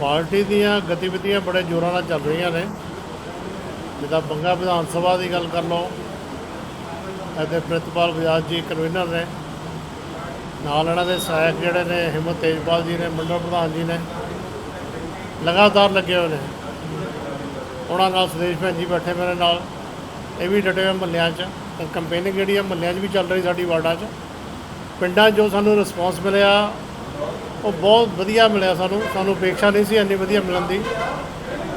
Party ਦੀਆਂ ਗਤੀਵਿਧੀਆਂ ਬੜੇ ਜ਼ੋਰਾਂ ਨਾਲ ਚੱਲ ਰਹੀਆਂ ਨੇ। ਜਿੱਦਾਂ ਬੰਗਾ ਵਿਧਾਨ ਸਭਾ ਦੀ ਗੱਲ ਕਰ ਲਓ ਅਤੇ ਪ੍ਰਿਤਪਾਲ ਵਿਆਸ ਜੀ ਕਨਵੀਨਰ ਨੇ। ਨਾਲ ਇਹਨਾਂ ਦੇ ਸਹਾਇਕ ਜਿਹੜੇ ਨੇ, ਹਿੰਮਤ ਤੇਜਪਾਲ ਜੀ ਨੇ, ਮੰਡਲ ਪ੍ਰਧਾਨ ਜੀ ਨੇ। ਲਗਾਤਾਰ ਲੱਗੇ ਹੋਏ ਨੇ। ਉਹਨਾਂ ਨਾਲ ਸੁਦੇਸ਼ ਭੈਣ ਜੀ ਬੈਠੇ ਮੇਰੇ ਨਾਲ। ਇਹ ਵੀ ਡਟੇ ਹੋਏ ਮਹੱਲਿਆਂ 'ਚ। ਕੰਪੇਨਿੰਗ ਜਿਹੜੀ ਆ, ਮਹੱਲਿਆਂ 'ਚ ਵੀ ਚੱਲ ਰਹੀ ਸਾਡੀ ਵਾਰਡਾਂ 'ਚ। ਪਿੰਡਾਂ 'ਚ ਜੋ ਸਾਨੂੰ ਰਿਸਪੌਂਸ ਮਿਲਿਆ ਉਹ ਬਹੁਤ ਵਧੀਆ ਮਿਲਿਆ ਸਾਨੂੰ ਸਾਨੂੰ ਅਪੇਖਾ ਨਹੀਂ ਸੀ ਇੰਨੀ ਵਧੀਆ ਮਿਲਣ ਦੀ।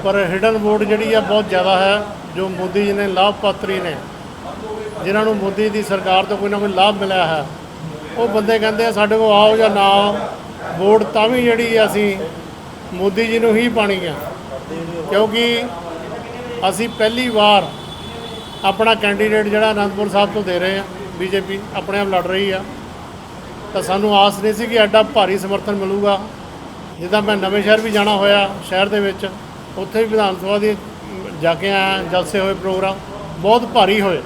ਪਰ ਹਿਡਨ ਵੋਟ ਜਿਹੜੀ ਆ ਬਹੁਤ ਜ਼ਿਆਦਾ ਹੈ, ਜੋ ਮੋਦੀ ਜੀ ਨੇ ਲਾਭਪਾਤਰੀ ਨੇ, ਜਿਨ੍ਹਾਂ ਨੂੰ ਮੋਦੀ ਦੀ ਸਰਕਾਰ ਤੋਂ ਕੋਈ ਨਾ ਕੋਈ ਲਾਭ ਮਿਲਿਆ ਹੈ, ਉਹ ਬੰਦੇ ਕਹਿੰਦੇ ਆ ਸਾਡੇ ਕੋਲ ਆਓ ਜਾਂ ਨਾ ਆਓ ਵੋਟ ਤਾਂ ਵੀ ਜਿਹੜੀ ਅਸੀਂ ਮੋਦੀ ਜੀ ਨੂੰ ਹੀ ਪਾਣੀ ਆ। ਕਿਉਂਕਿ ਅਸੀਂ ਪਹਿਲੀ ਵਾਰ ਆਪਣਾ ਕੈਂਡੀਡੇਟ ਜਿਹੜਾ ਅਨੰਦਪੁਰ ਸਾਹਿਬ ਤੋਂ ਦੇ ਰਹੇ ਆ, ਬੀਜੇਪੀ ਆਪਣੇ ਆਪ ਲੜ ਰਹੀ ਆ। ਤਾਂ ਸਾਨੂੰ ਆਸ ਨਹੀਂ ਸੀ ਕਿ ਐਡਾ ਭਾਰੀ ਸਮਰਥਨ ਮਿਲੂਗਾ। ਜਿੱਦਾਂ ਮੈਂ ਨਵੇਂ ਸ਼ਹਿਰ ਵੀ ਜਾਣਾ ਹੋਇਆ, ਸ਼ਹਿਰ ਦੇ ਵਿੱਚ, ਉੱਥੇ ਵੀ ਵਿਧਾਨ ਸਭਾ ਦੇ ਜਾ ਕੇ ਆਇਆ, ਜਲਸੇ ਹੋਏ ਪ੍ਰੋਗਰਾਮ, ਬਹੁਤ ਭਾਰੀ ਹੋਏ।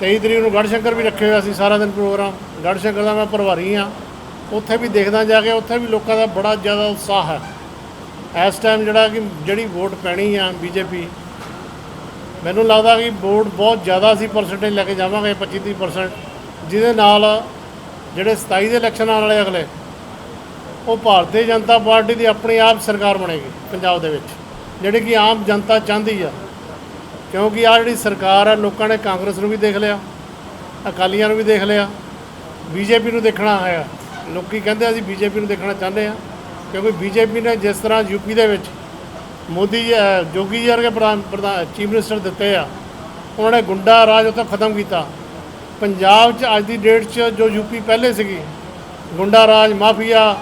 23 ਤਰੀਕ ਨੂੰ ਗੜਸ਼ੰਕਰ ਵੀ ਰੱਖੇ ਹੋਇਆ ਸੀ ਸਾਰਾ ਦਿਨ ਪ੍ਰੋਗਰਾਮ। ਗੜਸ਼ੰਕਰ ਦਾ ਮੈਂ ਪ੍ਰਭਾਰੀ ਆ ਉੱਥੇ ਵੀ ਦੇਖਦਾ ਜਾ ਕੇ, ਉੱਥੇ ਵੀ ਲੋਕਾਂ ਦਾ ਬੜਾ ਜ਼ਿਆਦਾ ਉਤਸ਼ਾਹ ਹੈ। ਇਸ ਟਾਈਮ ਜਿਹੜਾ ਕਿ ਜਿਹੜੀ ਵੋਟ ਪੈਣੀ ਆ ਬੀਜੇਪੀ, ਮੈਨੂੰ ਲੱਗਦਾ ਕਿ ਵੋਟ ਬਹੁਤ ਜ਼ਿਆਦਾ ਅਸੀਂ ਪਰਸੈਂਟੇਜ ਲੈ ਕੇ ਜਾਵਾਂਗੇ 25 30% ਜਿਹਦੇ ਨਾਲ ਜਿਹੜੇ 27 ਦੇ ਇਲੈਕਸ਼ਨ ਆਉਣ ਵਾਲੇ ਅਗਲੇ, ਉਹ ਭਾਰਤੀ ਜਨਤਾ ਪਾਰਟੀ ਦੀ ਆਪਣੀ ਆਪ ਸਰਕਾਰ ਬਣੇਗੀ ਪੰਜਾਬ ਦੇ ਵਿੱਚ, ਜਿਹੜੀ ਕਿ ਆਮ ਜਨਤਾ ਚਾਹੁੰਦੀ ਆ। ਕਿਉਂਕਿ ਆ ਜਿਹੜੀ ਸਰਕਾਰ ਆ, ਲੋਕਾਂ ਨੇ ਕਾਂਗਰਸ ਨੂੰ ਵੀ ਦੇਖ ਲਿਆ, ਅਕਾਲੀਆਂ ਨੂੰ ਵੀ ਦੇਖ ਲਿਆ, ਬੀਜੇਪੀ ਨੂੰ ਦੇਖਣਾ ਹੈ ਲੋਕੀ ਕਹਿੰਦੇ ਅਸੀਂ ਬੀਜੇਪੀ ਨੂੰ ਦੇਖਣਾ ਚਾਹੁੰਦੇ ਆ, ਕਿਉਂਕਿ ਬੀਜੇਪੀ ਨੇ ਜਿਸ ਤਰ੍ਹਾਂ ਯੂਪੀ ਦੇ ਵਿੱਚ ਮੋਦੀ ਜੋਗੀ ਜੀ ਵਰਗੇ ਪ੍ਰਧਾਨ ਪ੍ਰਧਾਨ, ਚੀਫ ਮਿਨਿਸਟਰ ਦਿੱਤੇ ਆ, ਉਹਨਾਂ ਨੇ ਗੁੰਡਾ ਰਾਜ ਉੱਥੇ ਖਤਮ ਕੀਤਾ। ਪੰਜਾਬ 'ਚ ਅੱਜ ਦੀ ਡੇਟ 'ਚ ਜੋ ਯੂਪੀ ਪਹਿਲੇ ਸੀਗੀ ਗੁੰਡਾ ਰਾਜ ਮਾਫੀਆ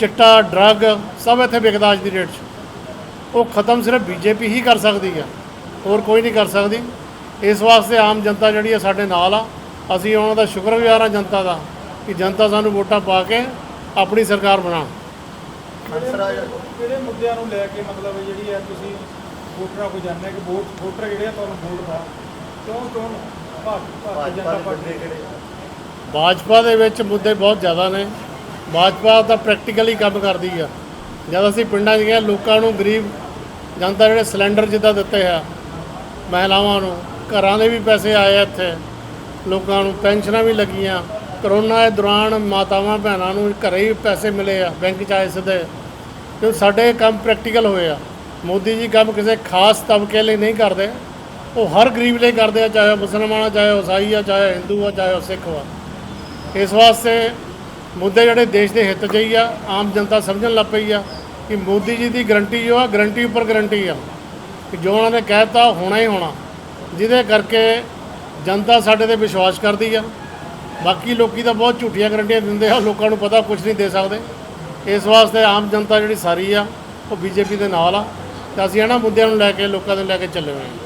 ਚਿੱਟਾ ਡਰੱਗ ਸਭ ਇੱਥੇ ਵਿਕਦਾ ਅੱਜ ਦੀ ਡੇਟ 'ਚ। ਉਹ ਖਤਮ ਸਿਰਫ ਬੀਜੇਪੀ ਹੀ ਕਰ ਸਕਦੀ ਆ ਹੋਰ ਕੋਈ ਨਹੀਂ ਕਰ ਸਕਦੀ। ਇਸ ਵਾਸਤੇ ਆਮ ਜਨਤਾ ਜਿਹੜੀ ਆ ਸਾਡੇ ਨਾਲ ਆ ਅਸੀਂ ਉਹਨਾਂ ਦਾ ਸ਼ੁਕਰਗੁਜ਼ਾਰ ਆ ਜਨਤਾ ਦਾ ਕਿ ਜਨਤਾ ਸਾਨੂੰ ਵੋਟਾਂ ਪਾ ਕੇ ਆਪਣੀ ਸਰਕਾਰ ਬਣਾਉਣ। ਕਿਹੜੇ ਮੁੱਦਿਆਂ ਨੂੰ ਲੈ ਕੇ ਮਤਲਬ ਜਿਹੜੀ ਹੈ ਤੁਸੀਂ ਵੋਟਰਾਂ ਕੋ ਜਾਣਦੇ ਕਿ ਵੋਟ ਵੋਟਰ ਜਿਹੜੇ ਆ ਤੁਹਾਨੂੰ ਵੋਟ ਦਾ ਕਿਉਂ ਕਿਉਂ? ਭਾਜਪਾ ਦੇ ਮੁੱਦੇ ਕਿਹੜੇ ਭਾਜਪਾ ਦੇ ਵਿੱਚ ਮੁੱਦੇ ਬਹੁਤ ਜ਼ਿਆਦਾ ਨੇ। ਭਾਜਪਾ ਤਾਂ ਪ੍ਰੈਕਟੀਕਲੀ ਕੰਮ ਕਰਦੀ ਆ। ਜਦ ਅਸੀਂ ਪਿੰਡਾਂ 'ਚ ਗਏ, ਲੋਕਾਂ ਨੂੰ ਗਰੀਬ ਜਨਤਾ ਜਿਹੜੇ ਸਿਲੰਡਰ ਜਿੱਦਾਂ ਦਿੱਤੇ ਆ, ਮਹਿਲਾਵਾਂ ਨੂੰ, ਘਰਾਂ ਦੇ ਵੀ ਪੈਸੇ ਆਏ ਇੱਥੇ। ਲੋਕਾਂ ਨੂੰ ਪੈਨਸ਼ਨਾਂ ਵੀ ਲੱਗੀਆਂ। ਕਰੋਨਾ ਦੇ ਦੌਰਾਨ ਮਾਤਾਵਾਂ ਭੈਣਾਂ ਨੂੰ ਘਰੇ ਹੀ ਪੈਸੇ ਮਿਲੇ ਆ, ਬੈਂਕ 'ਚ ਆਏ ਸਿੱਧੇ। ਕਿਉਂ ਸਾਡੇ ਕੰਮ ਪ੍ਰੈਕਟੀਕਲ ਹੋਏ ਆ। ਮੋਦੀ ਜੀ ਕੰਮ ਕਿਸੇ ਖਾਸ ਤਬਕੇ ਲਈ ਨਹੀਂ ਕਰਦੇ। ਉਹ ਹਰ ਗਰੀਬ ਲਈ ਕਰਦੇ ਆ, ਚਾਹੇ ਉਹ ਮੁਸਲਮਾਨ ਆ, ਚਾਹੇ ਉਹ ਈਸਾਈ ਆ, ਚਾਹੇ ਉਹ ਹਿੰਦੂ ਆ, ਚਾਹੇ ਉਹ ਸਿੱਖ ਆ। ਇਸ ਵਾਸਤੇ ਮੁੱਦੇ ਜਿਹੜੇ ਦੇਸ਼ ਦੇ ਹਿੱਤ 'ਚ ਹੀ ਆ, ਆਮ ਜਨਤਾ ਸਮਝਣ ਲੱਗ ਪਈ ਆ ਕਿ ਮੋਦੀ ਜੀ ਦੀ ਗਰੰਟੀ ਜੋ ਆ, ਗਰੰਟੀ ਉੱਪਰ ਗਰੰਟੀ ਆ। ਕਿ ਜੋ ਉਹਨਾਂ ਨੇ ਕਹਿਤਾ, ਹੋਣਾ ਹੀ ਹੋਣਾ। ਜਿਹਦੇ ਕਰਕੇ ਜਨਤਾ ਸਾਡੇ ਤੇ ਵਿਸ਼ਵਾਸ ਕਰਦੀ ਆ। ਬਾਕੀ ਲੋਕੀ ਤਾਂ ਬਹੁਤ ਝੂਠੀਆਂ ਗਰੰਟੀਆਂ ਦਿੰਦੇ ਆ, ਲੋਕਾਂ ਨੂੰ ਪਤਾ ਕੁਝ ਨਹੀਂ ਦੇ ਸਕਦੇ। ਇਸ ਵਾਸਤੇ ਆਮ ਜਨਤਾ ਜਿਹੜੀ ਸਾਰੀ ਆ, ਉਹ ਬੀਜੇਪੀ ਦੇ ਨਾਲ ਆ। ਤੇ ਅਸੀਂ ਇਹਨਾਂ ਮੁੱਦਿਆਂ ਨੂੰ ਲੈ ਕੇ, ਲੋਕਾਂ ਦੇ ਲੈ ਕੇ ਚੱਲੇ ਹੋਏ ਹਾਂ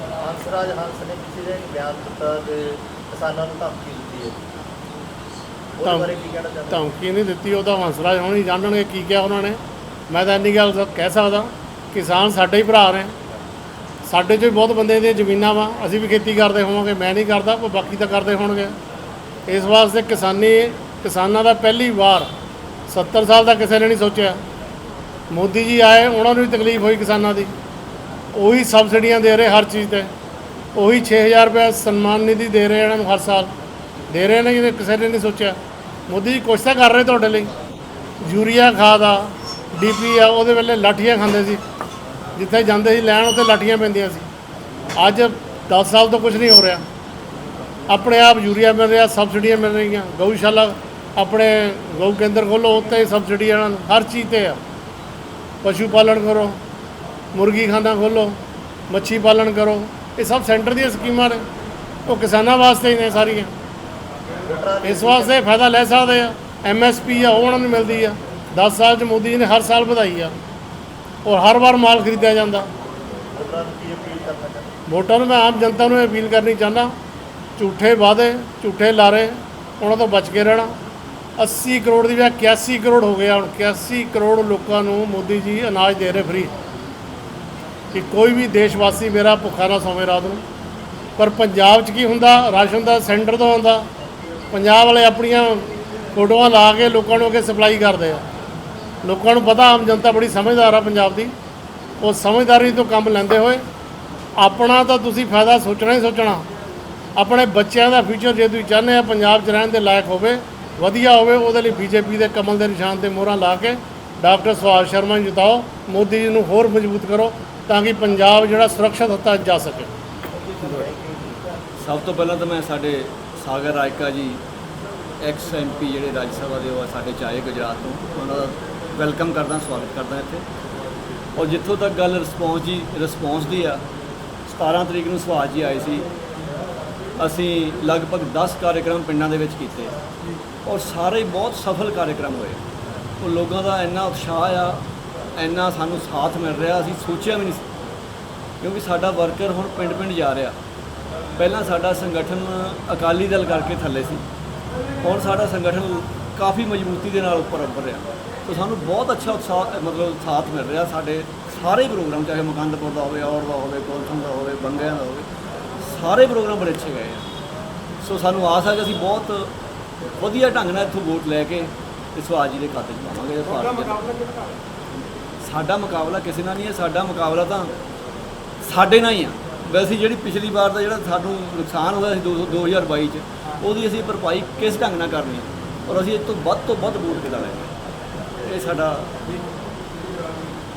ਹੰਸਰਾਜ ਹੰਸ ਨੇ ਕਿਸੇ ਨੇ ਬਿਆਨ ਦਿੱਤਾ ਕਿ ਕਿਸਾਨਾਂ ਨੂੰ ਧਮਕੀ ਦਿੱਤੀ ਹੈ। ਉਹਦੇ ਧਮ- ਬਾਰੇ ਕੀ ਕਹਿਣਾ ਚਾਹੁੰਦੇ ਧਮਕੀ ਨਹੀਂ ਦਿੱਤੀ ਉਹ ਤਾਂ ਹੰਸਰਾਜ ਹੁਣ ਹੀ ਜਾਣਨਗੇ ਕੀ ਕਿਹਾ ਉਹਨਾਂ ਨੇ। ਮੈਂ ਤਾਂ ਇੰਨੀ ਗੱਲ ਕਹਿ ਸਕਦਾ ਕਿਸਾਨ ਸਾਡੇ ਹੀ ਭਰਾ ਨੇ। ਸਾਡੇ 'ਚ ਵੀ ਬਹੁਤ ਬੰਦੇ ਦੀਆਂ ਜ਼ਮੀਨਾਂ ਵਾ ਅਸੀਂ ਵੀ ਖੇਤੀ ਕਰਦੇ ਹੋਵਾਂਗੇ ਮੈਂ ਨਹੀਂ ਕਰਦਾ ਪਰ ਬਾਕੀ ਤਾਂ ਕਰਦੇ ਹੋਣਗੇ। ਇਸ ਵਾਸਤੇ ਕਿਸਾਨੀ ਕਿਸਾਨਾਂ ਦਾ ਪਹਿਲੀ ਵਾਰ 70 ਸਾਲ ਦਾ ਕਿਸੇ ਨੇ ਨਹੀਂ ਸੋਚਿਆ। ਮੋਦੀ ਜੀ ਆਏ ਉਹਨਾਂ ਨੂੰ ਵੀ ਤਕਲੀਫ ਹੋਈ ਕਿਸਾਨਾਂ ਦੀ। ਉਹੀ ਸਬਸਿਡੀਆਂ ਦੇ ਰਹੇ ਹਰ ਚੀਜ਼ ਤੇ। ਉਹੀ 6000 ਰੁਪਏ ਸਨਮਾਨ ਨਿਧੀ ਦੇ ਰਹੇ ਇਹਨਾਂ ਨੂੰ ਹਰ ਸਾਲ। ਦੇ ਰਹੇ ਨੇ ਕਿ ਕਿਸੇ ਨੇ ਨਹੀਂ ਸੋਚਿਆ। ਮੋਦੀ ਜੀ ਕੁਛ ਤਾਂ ਕਰ ਰਹੇ ਤੁਹਾਡੇ ਲਈ। ਯੂਰੀਆ ਖਾਦ ਆ ਡੀਪੀ ਆ, ਉਹਦੇ ਵੇਲੇ ਲਾਠੀਆਂ ਖਾਂਦੇ ਸੀ। ਜਿੱਥੇ ਜਾਂਦੇ ਸੀ ਲੈਣ, ਉੱਥੇ ਲਾਠੀਆਂ ਪੈਂਦੀਆਂ ਸੀ। ਅੱਜ 10 ਸਾਲ ਤੋਂ ਕੁਝ ਨਹੀਂ ਹੋ ਰਿਹਾ। ਆਪਣੇ ਆਪ ਯੂਰੀਆ ਮਿਲ ਰਿਹਾ, ਸਬਸਿਡੀਆਂ ਮਿਲ ਰਹੀਆਂ। ਗਊਸ਼ਾਲਾ ਆਪਣੇ ਗਊ ਕੇਂਦਰ ਖੋਲ੍ਹੋ ਉੱਤੇ ਸਬਸਿਡੀ ਇਹਨਾਂ ਨੂੰ ਹਰ ਚੀਜ਼ ਤੇ ਆ। ਪਸ਼ੂ ਪਾਲਣ ਕਰੋ, ਮੁਰਗੀ ਖਾਨਾ ਖੋਲੋ, ਮੱਛੀ ਪਾਲਣ ਕਰੋ। ਇਹ ਸਭ ਸੈਂਟਰ ਦੀਆਂ ਸਕੀਮਾਂ ਨੇ। ਉਹ ਕਿਸਾਨਾਂ ਵਾਸਤੇ ਹੀ ਨੇ ਸਾਰੀਆਂ। ਇਸ ਵਾਸਤੇ ਫਾਇਦਾ ਲੈ ਸਕਦੇ ਆ। ਐਮਐਸਪੀ ਆ, ਉਹ ਉਹਨਾਂ ਨੂੰ ਮਿਲਦੀ ਆ। 10 ਸਾਲ ਚ ਮੋਦੀ ਜੀ ਨੇ ਹਰ ਸਾਲ ਵਧਾਈ ਆ। ਔਰ ਹਰ ਵਾਰ ਮਾਲ ਖਰੀਦਿਆ ਜਾਂਦਾ। ਵੋਟਰਾਂ ਵੋਟਾਂ ਨੂੰ ਮੈਂ ਆਮ ਜਨਤਾ ਨੂੰ ਇਹ ਅਪੀਲ ਕਰਨੀ ਚਾਹੁੰਦਾ। ਝੂਠੇ ਵਾਅਦੇ, ਝੂਠੇ ਲਾਰੇ, ਉਹਨਾਂ ਤੋਂ ਬਚ ਕੇ ਰਹਿਣਾ। 80 ਕਰੋੜ ਦੀ ਬਜਾਏ 81 ਕਰੋੜ ਹੋ ਗਿਆ। ਹੁਣ 81 ਕਰੋੜ ਲੋਕਾਂ ਨੂੰ ਮੋਦੀ ਜੀ ਅਨਾਜ ਦੇ ਰਹੇ ਫ੍ਰੀ ਕਿ ਕੋਈ ਵੀ ਦੇਸ਼ਵਾਸੀ ਮੇਰਾ ਭੁੱਖਾ ਨਾ ਸੌਵੇਂ ਰਾਤ ਨੂੰ। ਪਰ ਪੰਜਾਬ 'ਚ ਕੀ ਹੁੰਦਾ? ਰਾਸ਼ਨ ਦਾ ਸੈਂਟਰ ਤੋਂ ਆਉਂਦਾ। ਪੰਜਾਬ ਵਾਲੇ ਆਪਣੀਆਂ ਫੋਟੋਆਂ ਲਾ ਕੇ ਲੋਕਾਂ ਨੂੰ ਅੱਗੇ ਸਪਲਾਈ ਕਰਦੇ ਆ। ਲੋਕਾਂ ਨੂੰ ਪਤਾ, ਆਮ ਜਨਤਾ ਬੜੀ ਸਮਝਦਾਰ ਆ ਪੰਜਾਬ ਦੀ। ਉਹ ਸਮਝਦਾਰੀ ਤੋਂ ਕੰਮ ਲੈਂਦੇ ਹੋਏ ਆਪਣਾ ਤਾਂ ਤੁਸੀਂ ਫਾਇਦਾ ਸੋਚਣਾ ਹੀ ਸੋਚਣਾ। ਆਪਣੇ ਬੱਚਿਆਂ ਦਾ ਫਿਊਚਰ ਜੇ ਤੁਸੀਂ ਚਾਹੁੰਦੇ ਆ ਪੰਜਾਬ 'ਚ ਰਹਿਣ ਦੇ ਲਾਇਕ ਹੋਵੇ, ਵਧੀਆ ਹੋਵੇ, ਉਹਦੇ ਲਈ ਬੀਜੇਪੀ ਦੇ ਕਮਲ ਦੇ ਨਿਸ਼ਾਨ ਤੇ ਮੋਹਰਾਂ ਲਾ ਕੇ ਡਾਕਟਰ ਸੁਭਾਸ਼ ਸ਼ਰਮਾ ਨੂੰ ਜਿਤਾਓ, ਮੋਦੀ ਜੀ ਨੂੰ ਹੋਰ ਮਜ਼ਬੂਤ ਕਰੋ। ਤਾਂ ਕਿ ਪੰਜਾਬ ਜਿਹੜਾ ਸੁਰੱਖਿਅਤ ਹੱਥਾਂ 'ਚ ਜਾ ਸਕੇ। ਸਭ ਤੋਂ ਪਹਿਲਾਂ ਤਾਂ ਮੈਂ ਸਾਡੇ ਸਾਗਰ ਰਾਇਕਾ ਜੀ ਐਕਸ ਐਮਪੀ ਜਿਹੜੇ ਰਾਜ ਸਭਾ ਦੇ ਉਹ ਆ, ਸਾਡੇ ਚ ਆਏ ਗੁਜਰਾਤ ਤੋਂ। ਉਹਨਾਂ ਦਾ ਵੈਲਕਮ ਕਰਦਾ ਸਵਾਗਤ ਕਰਦਾ ਇੱਥੇ। ਔਰ ਜਿੱਥੋਂ ਤੱਕ ਗੱਲ ਰਿਸਪੌਂਸ ਜੀ ਰਿਸਪੌਂਸ ਦੀ ਆ 17 ਤਰੀਕ ਨੂੰ ਸੁਭਾਸ਼ ਜੀ ਆਏ ਸੀ। ਅਸੀਂ ਲਗਭਗ 10 ਕਾਰਜਕ੍ਰਮ ਪਿੰਡਾਂ ਦੇ ਵਿੱਚ ਕੀਤੇ। ਔਰ ਸਾਰੇ ਬਹੁਤ ਸਫਲ ਕਾਰਜਕ੍ਰਮ ਹੋਏ। ਉਹ ਲੋਕਾਂ ਦਾ ਇੰਨਾ ਉਤਸ਼ਾਹ ਆ ਇੰਨਾ ਸਾਨੂੰ ਸਾਥ ਮਿਲ ਰਿਹਾ, ਅਸੀਂ ਸੋਚਿਆ ਵੀ ਨਹੀਂ ਸੀ। ਕਿਉਂਕਿ ਸਾਡਾ ਵਰਕਰ ਹੁਣ ਪਿੰਡ ਪਿੰਡ ਜਾ ਰਿਹਾ। ਪਹਿਲਾਂ ਸਾਡਾ ਸੰਗਠਨ ਅਕਾਲੀ ਦਲ ਕਰਕੇ ਥੱਲੇ ਸੀ। ਹੁਣ ਸਾਡਾ ਸੰਗਠਨ ਕਾਫੀ ਮਜ਼ਬੂਤੀ ਦੇ ਨਾਲ ਉੱਪਰ ਉੱਭਰ ਰਿਹਾ। ਤਾਂ ਸਾਨੂੰ ਬਹੁਤ ਅੱਛਾ ਉਤਸ਼ਾਹ, ਮਤਲਬ ਸਾਥ ਮਿਲ ਰਿਹਾ ਸਾਡੇ ਸਾਰੇ ਪ੍ਰੋਗਰਾਮ, ਚਾਹੇ ਮੁਕੰਦਪੁਰ ਦਾ ਹੋਵੇ, ਔਰ ਦਾ ਹੋਵੇ ਕੋਲਥਨ ਦਾ ਹੋਵੇ, ਬੰਗਿਆਂ ਦਾ ਹੋਵੇ, ਸਾਰੇ ਪ੍ਰੋਗਰਾਮ ਬੜੇ ਅੱਛੇ ਗਏ ਆ। ਸੋ ਸਾਨੂੰ ਆਸ ਹੈ ਕਿ ਅਸੀਂ ਬਹੁਤ ਵਧੀਆ ਢੰਗ ਨਾਲ ਇੱਥੋਂ ਵੋਟ ਲੈ ਕੇ ਤੇ ਸਵਾਜ ਜੀ ਦੇ ਖਾਤੇ 'ਚ ਪਾਵਾਂਗੇ, ਇਸ ਦੇ। ਮੁਕਾਬਲਾ ਕਿਹਦੇ ਸਾਡਾ ਮੁਕਾਬਲਾ ਕਿਸੇ ਨਾਲ ਨਹੀਂ ਹੈ, ਸਾਡਾ ਮੁਕਾਬਲਾ ਤਾਂ ਸਾਡੇ ਨਾਲ ਹੀ ਆ। ਵੈਸੇ ਜਿਹੜੀ ਪਿਛਲੀ ਵਾਰ ਦਾ ਜਿਹੜਾ ਸਾਨੂੰ ਨੁਕਸਾਨ ਹੋਇਆ ਸੀ 200 2022 ਚ, ਉਹਦੀ ਅਸੀਂ ਭਰਪਾਈ ਕਿਸ ਢੰਗ ਨਾਲ ਕਰਨੀ ਹੈ? ਔਰ ਅਸੀਂ ਇਸ ਤੋਂ ਵੱਧ ਤੋਂ ਵੱਧ ਬੂਟ ਕਿਦਾ ਲੈਣੀ ਇਹ ਸਾਡਾ